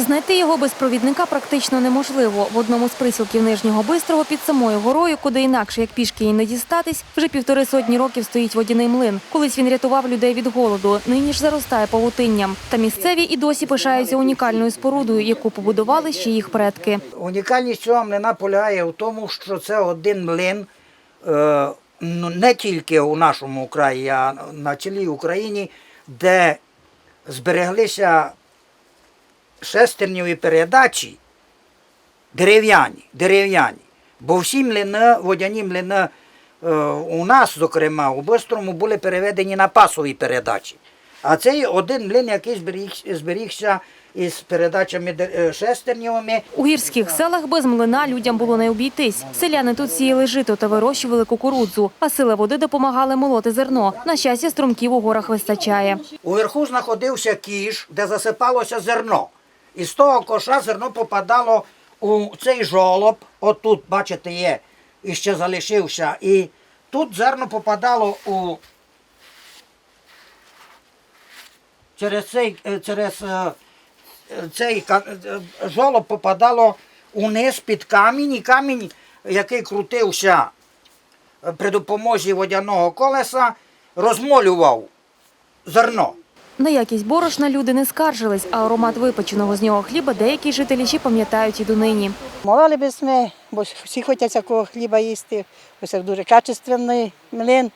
Знайти його без провідника практично неможливо. В одному з присілків Нижнього Бистрого під самою горою, куди інакше як пішки їй не дістатись, вже півтори сотні років стоїть водяний млин. Колись він рятував людей від голоду, нині ж заростає павутинням. Та місцеві і досі пишаються унікальною спорудою, яку побудували ще їх предки. Унікальність цього млина полягає в тому, що це один млин е, ну, не тільки у нашому краї, а на цілій Україні, де збереглися шестерніві передачі дерев'яні, дерев'яні. Бо всі млини, водяні млини е, у нас, зокрема, у Бистрому були переведені на пасові передачі. А цей один млин, який зберіг, зберігся із передачами е, шестернівими, У гірських селах без млина людям було не обійтись. Селяни тут сіяли жито та вирощували кукурудзу, а сили води допомагали молоти зерно. На щастя, струмків у горах вистачає. Уверху знаходився кіш, де засипалося зерно. І з того коша зерно попадало у цей жолоб. Отут, бачите, є, і ще залишився. І тут зерно попадало у через цей, е, через е, цей е, жолоб попадало униз під камінь, і камінь, який крутився при допомозі водяного колеса, розмолював зерно. На якість борошна люди не скаржились, а аромат випеченого з нього хліба деякі жителі ще пам'ятають і донині. Молили би ми, бо всі хочуть такого хліба їсти, ось це дуже качественний млин,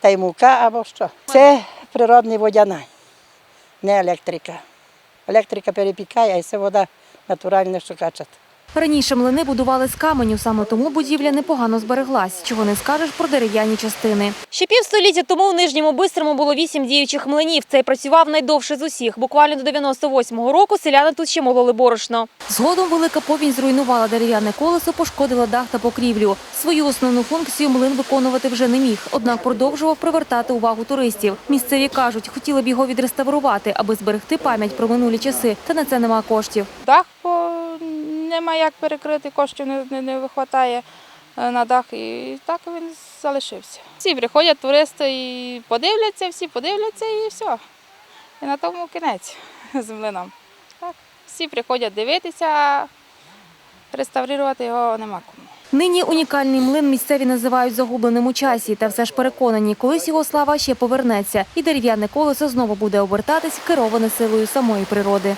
та й мука або що. Це природний водяна, не електрика. Електрика перепікає, а це вода натуральна, що качать. Раніше млини будували з каменю, саме тому будівля непогано збереглась, чого не скажеш про дерев'яні частини. Ще півстоліття тому в Нижньому Бистрому було вісім діючих млинів. Цей працював найдовше з усіх. Буквально до 98-го року селяни тут ще мололи борошно. Згодом велика повінь зруйнувала дерев'яне колесо, пошкодила дах та покрівлю. Свою основну функцію млин виконувати вже не міг, однак продовжував привертати увагу туристів. Місцеві кажуть, хотіли б його відреставрувати, аби зберегти пам'ять про минулі часи, та на це нема коштів. Дах по... нема як перекрити, коштів не, не, не вистачає е, на дах, і так він залишився. Всі приходять туристи і подивляться, всі подивляться і все. І на тому кінець з млином. Так. Всі приходять дивитися, реставрувати його нема кому. Нині унікальний млин місцеві називають загубленим у часі, та все ж переконані, колись його слава ще повернеться, і дерев'яне колесо знову буде обертатись, кероване силою самої природи.